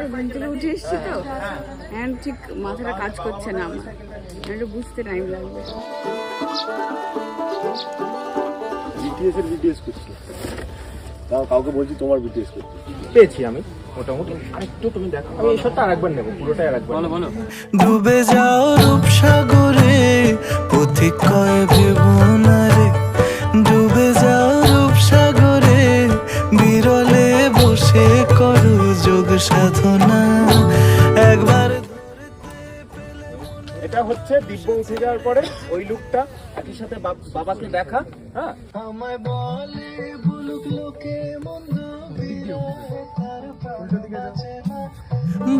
করে ঘুম থেকে উঠে এসেছি তো। এখন ঠিক মাথাটা কাজ করছে না আমার। একটু বুঝতে টাইম লাগবে বিটিএস এর বিটিএস করছি তাও কাউকে বলছি তোমার বিটিএস করছি পেয়েছি আমি মোটামুটি। আরেকটু তুমি দেখো আমি এই শটটা আরেকবার নেব পুরোটাই আরেকবার বলো বলো। ডুবে যাও রূপসাগরে পথিক কয় ভেবনারে সাধনা একবার এটা হচ্ছে দিব্য উঠে যাওয়ার পরে ওই লুকটা একই সাথে বাবাকে দেখা হ্যাঁ? আমায় বলে বলুক লোকে মন্দ বিরহে তার প্রাণ বাঁচে না।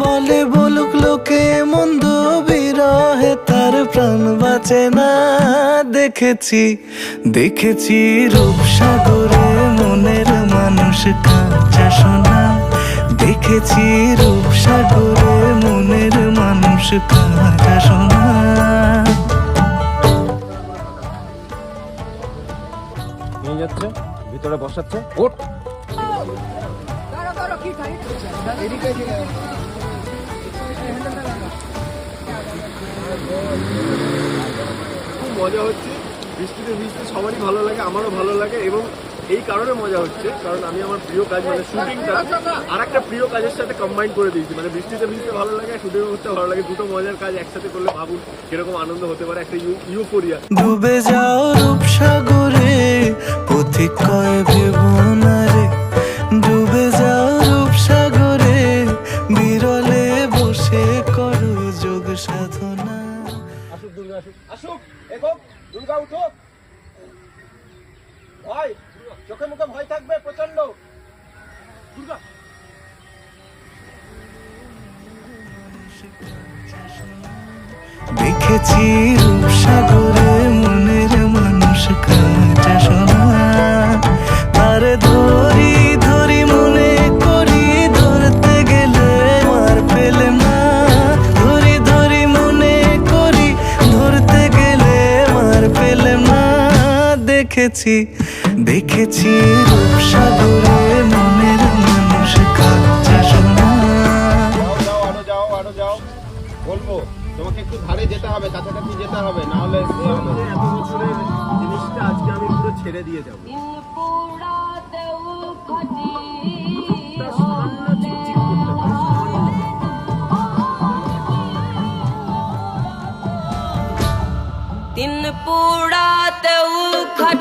বলে বলুক লোকে মন্দ বিরহে তার প্রাণ বাঁচে না। দেখেছি দেখেছি রূপসাগরে মনের মানুষ সোনা দেখেছি রূপসাগরে মনের মানুষ কাঁচা সোনা। নিয়ে যাচ্ছে ভিতরে বসাচ্ছে খুব মজা হচ্ছে। বৃষ্টিতে ভিজতে সবারই ভালো লাগে, আমারও ভালো লাগে এবং এই কারণে মজা হচ্ছে, কারণ আমি আমার প্রিয় কাজ মানে শুটিংটা আর একটা প্রিয় কাজের সাথে কম্বাইন করে দিয়েছি। মানে বৃষ্টিতে ভিজতে ভালো লাগে শুটিং করতে ভালো লাগে, দুটো মজার কাজ একসাথে করলে ভাবুন কীরকম আনন্দ হতে পারে, একটা ইউফোরিয়া ডুবে যাও রূপসাগরে, পথিক আসুক দুর্গা আসুক। আসুক দুর্গা ভয় চোখে মুখে ভয় থাকবে প্রচণ্ড দুর্গা। দেখেছি রূপসাগরে দেখেছি দেখেছি রূপসাগরে মনের মানুষ কাঁচা সোনা যাও যাও আরও যাও আরও যাও বলব তোমাকে একটু ধারে যেতে হবে কাছাকাছি যেতে হবে না হলে এ হবে না। এত বছরের জিনিসটা আজকে আমি পুরো ছেড়ে দিয়ে যাব সামান্য। তিন পুড়াতে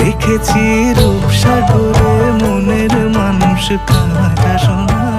দেখেছি রূপসাগরে মনের মানুষ কাঁটা সোনা।